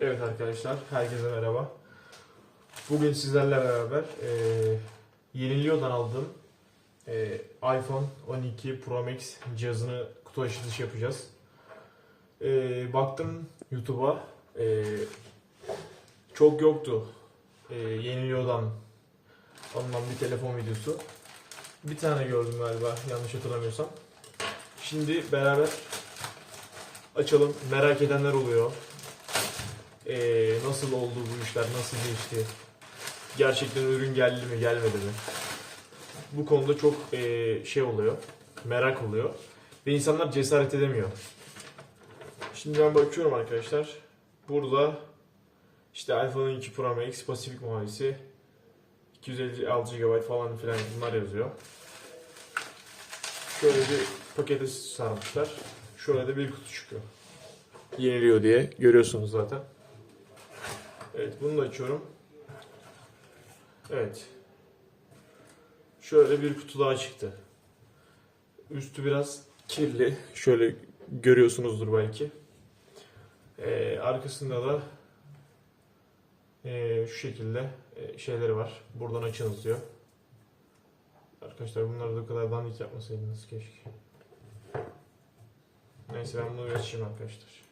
Evet arkadaşlar, herkese merhaba. Bugün sizlerle beraber e, Yeniliyor'dan aldığım e, iPhone 12 Pro Max cihazını kutu açılışı yapacağız. E, baktım YouTube'a, e, çok yoktu e, Yeniliyor'dan alınan bir telefon videosu. Bir tane gördüm galiba, yanlış hatırlamıyorsam. Şimdi beraber açalım. Merak edenler oluyor. Ee, nasıl oldu bu işler, nasıl geçti? Gerçekten ürün geldi mi, gelmedi mi? Bu konuda çok ee, şey oluyor, merak oluyor. Ve insanlar cesaret edemiyor. Şimdi ben bakıyorum arkadaşlar. Burada işte iPhone 12 Pro Max, Pasifik mavisi, 256 GB falan filan bunlar yazıyor. Şöyle bir pakete sarmışlar. Şöyle de bir kutu çıkıyor. Yeniliyor diye görüyorsunuz zaten. Evet bunu da açıyorum. Evet. Şöyle bir kutu daha çıktı. Üstü biraz kirli. Şöyle görüyorsunuzdur belki. Ee, arkasında da ee, şu şekilde ee, şeyleri var. Buradan açınız diyor. Arkadaşlar bunları da kadar dandik yapmasaydınız keşke. Neyse ben bunu açayım arkadaşlar.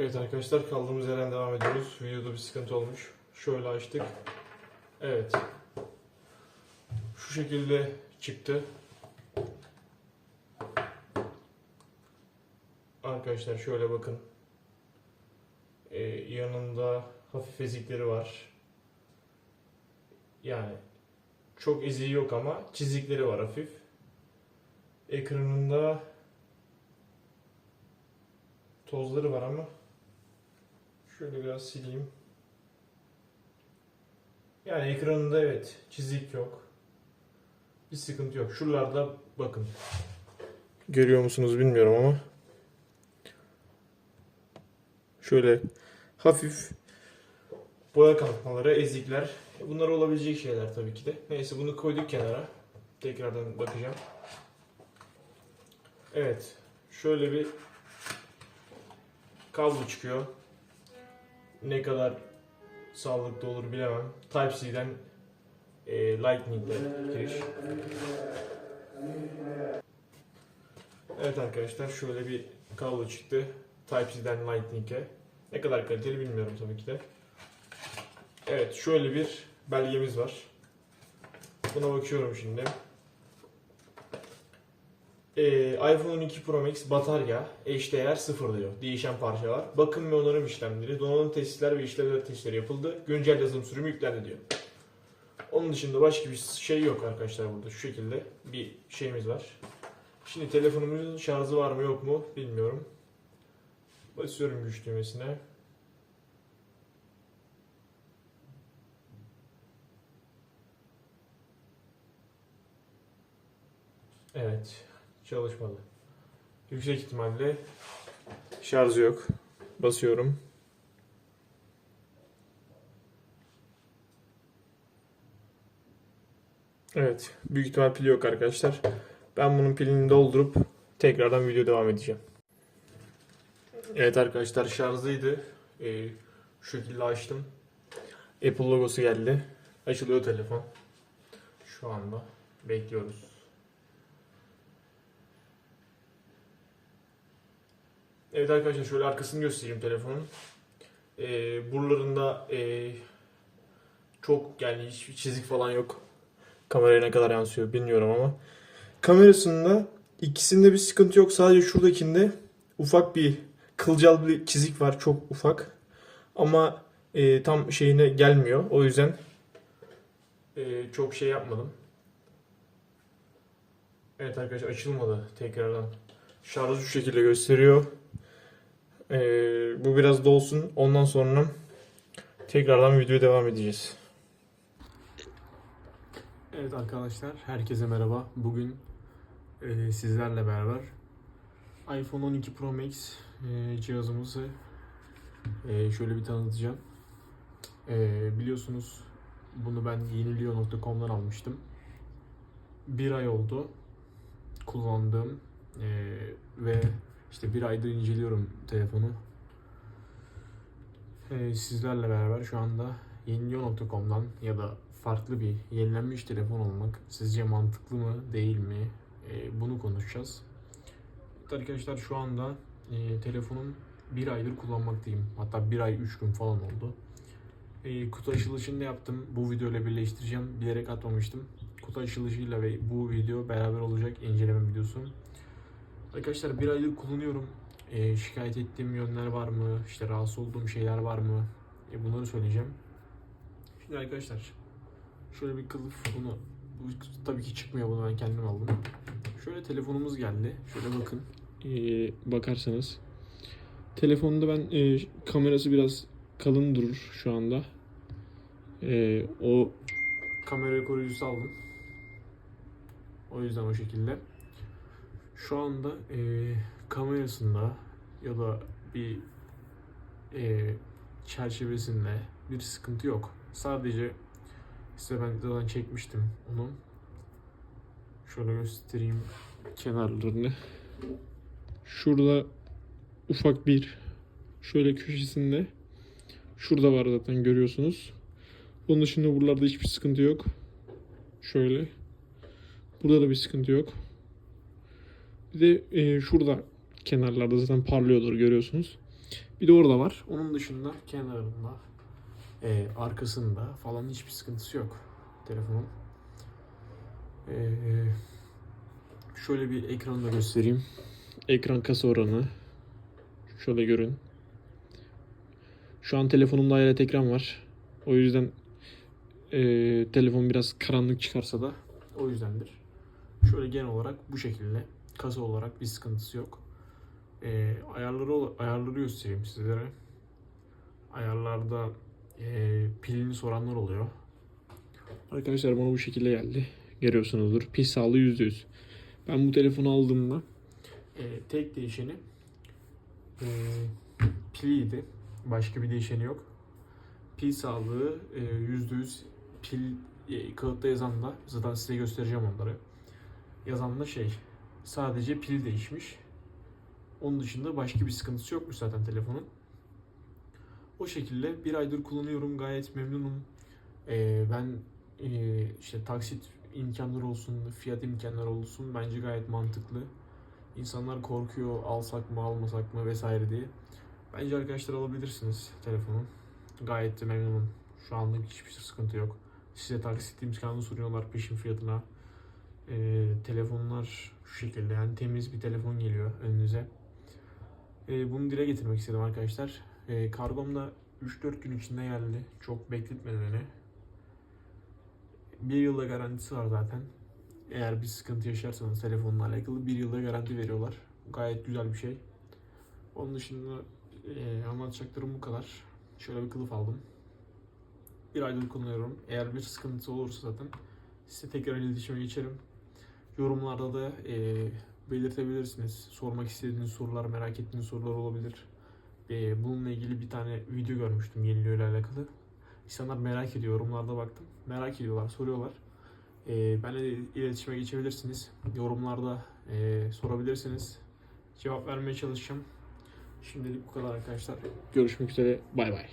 Evet arkadaşlar kaldığımız yerden devam ediyoruz. Videoda bir sıkıntı olmuş. Şöyle açtık. Evet. Şu şekilde çıktı. Arkadaşlar şöyle bakın. Ee, yanında hafif ezikleri var. Yani çok eziği yok ama çizikleri var hafif. Ekranında tozları var ama şöyle biraz sileyim. Yani ekranında evet çizik yok. Bir sıkıntı yok. Şuralarda bakın. Görüyor musunuz bilmiyorum ama. Şöyle hafif boya kalkmaları, ezikler. Bunlar olabilecek şeyler tabii ki de. Neyse bunu koyduk kenara. Tekrardan bakacağım. Evet. Şöyle bir kablo çıkıyor. Ne kadar sağlıklı olur bilemem. Type-C'den e, Lightning'le giriş. Evet arkadaşlar şöyle bir kablo çıktı. Type-C'den Lightning'e. Ne kadar kaliteli bilmiyorum tabii ki de. Evet şöyle bir belgemiz var. Buna bakıyorum şimdi. Ee, iPhone 12 Pro Max batarya eşdeğer sıfır diyor. Değişen parçalar. Bakım ve onarım işlemleri, donanım testler ve işlevler testleri yapıldı. Güncel yazılım sürümü yüklendi diyor. Onun dışında başka bir şey yok arkadaşlar burada. Şu şekilde bir şeyimiz var. Şimdi telefonumuzun şarjı var mı yok mu bilmiyorum. Basıyorum güç düğmesine. Evet. Çalışmadı. Yüksek ihtimalle şarjı yok. Basıyorum. Evet. Büyük ihtimal pili yok arkadaşlar. Ben bunun pilini doldurup tekrardan video devam edeceğim. Evet arkadaşlar şarjlıydı. Ee, şu şekilde açtım. Apple logosu geldi. Açılıyor telefon. Şu anda bekliyoruz. Evet arkadaşlar şöyle arkasını göstereyim telefonun. Ee, buralarında ee, çok yani hiçbir çizik falan yok. Kameraya ne kadar yansıyor bilmiyorum ama. Kamerasında ikisinde bir sıkıntı yok. Sadece şuradakinde ufak bir kılcal bir çizik var. Çok ufak. Ama ee, tam şeyine gelmiyor. O yüzden ee, çok şey yapmadım. Evet arkadaşlar açılmadı tekrardan. Şarjı şu şekilde gösteriyor. Ee, bu biraz dolsun. Ondan sonra tekrardan videoya devam edeceğiz. Evet arkadaşlar, herkese merhaba. Bugün e, sizlerle beraber iPhone 12 Pro Max e, cihazımızı e, şöyle bir tanıtacağım. E, biliyorsunuz bunu ben yeniliyor.com'dan almıştım. bir ay oldu kullandığım Ee, ve işte bir aydır inceliyorum telefonu. Ee, sizlerle beraber şu anda yeniliyor.com'dan ya da farklı bir yenilenmiş telefon olmak sizce mantıklı mı değil mi Ee, bunu konuşacağız. Evet arkadaşlar şu anda e, telefonum bir aydır kullanmaktayım. Hatta bir ay üç gün falan oldu. E, kutu açılışını da yaptım. Bu videoyla birleştireceğim. Bilerek atmamıştım. Kutu açılışıyla ve bu video beraber olacak inceleme videosu. Arkadaşlar bir aydır kullanıyorum. E, şikayet ettiğim yönler var mı? İşte rahatsız olduğum şeyler var mı? E, bunları söyleyeceğim. Şimdi arkadaşlar şöyle bir kılıf bunu bu tabii ki çıkmıyor bunu ben kendim aldım. Şöyle telefonumuz geldi. Şöyle bakın. Ee, bakarsanız. Telefonda ben e, kamerası biraz kalın durur şu anda. Ee, o kamera koruyucusu aldım. O yüzden o şekilde. Şu anda e, kamerasında ya da bir e, çerçevesinde bir sıkıntı yok. Sadece size ben zaten çekmiştim onu. Şöyle göstereyim kenarlarını. Şurada ufak bir şöyle köşesinde şurada var zaten görüyorsunuz. Onun dışında buralarda hiçbir sıkıntı yok. Şöyle. Burada da bir sıkıntı yok. Bir de e, şurada kenarlarda zaten parlıyordur görüyorsunuz. Bir de orada var. Onun dışında kenarında e, arkasında falan hiçbir sıkıntısı yok telefonun. E, şöyle bir ekranı da göstereyim. Ekran kasa oranı. Şöyle görün. Şu an telefonumda hayalet ekran var. O yüzden e, telefon biraz karanlık çıkarsa da o yüzdendir. Şöyle genel olarak bu şekilde. Kasa olarak bir sıkıntısı yok. E, ayarları ayarları göstereyim sizlere. Ayarlarda e, pilini soranlar oluyor. Arkadaşlar bana bu şekilde geldi. Görüyorsunuzdur. Pil sağlığı %100. Ben bu telefonu aldığımda e, tek değişeni e, piliydi. Başka bir değişeni yok. Pil sağlığı e, %100 pil e, kağıtta yazan da zaten size göstereceğim onları. Yazan da şey sadece pil değişmiş. Onun dışında başka bir sıkıntısı yokmuş zaten telefonun. O şekilde bir aydır kullanıyorum. Gayet memnunum. E, ben e, işte taksit imkanları olsun, fiyat imkanları olsun bence gayet mantıklı. İnsanlar korkuyor alsak mı almasak mı vesaire diye. Bence arkadaşlar alabilirsiniz telefonu. Gayet de memnunum. Şu anlık hiçbir sıkıntı yok. Size taksit imkanı sunuyorlar peşin fiyatına. Ee, telefonlar şu şekilde yani temiz bir telefon geliyor önünüze. Ee, bunu dile getirmek istedim arkadaşlar. Ee, kargom da 3-4 gün içinde geldi. Çok bekletmedi. Bir yılda garantisi var zaten. Eğer bir sıkıntı yaşarsanız telefonla alakalı bir yılda garanti veriyorlar. Gayet güzel bir şey. Onun dışında e, anlatacaklarım bu kadar. Şöyle bir kılıf aldım. Bir aydır kullanıyorum. Eğer bir sıkıntı olursa zaten size tekrar iletişime geçerim. Yorumlarda da e, belirtebilirsiniz. Sormak istediğiniz sorular, merak ettiğiniz sorular olabilir. E, bununla ilgili bir tane video görmüştüm yeniliyor ile alakalı. İnsanlar merak ediyor. Yorumlarda baktım. Merak ediyorlar, soruyorlar. E, benimle de iletişime geçebilirsiniz. Yorumlarda e, sorabilirsiniz. Cevap vermeye çalışacağım. Şimdilik bu kadar arkadaşlar. Görüşmek üzere. Bay bay.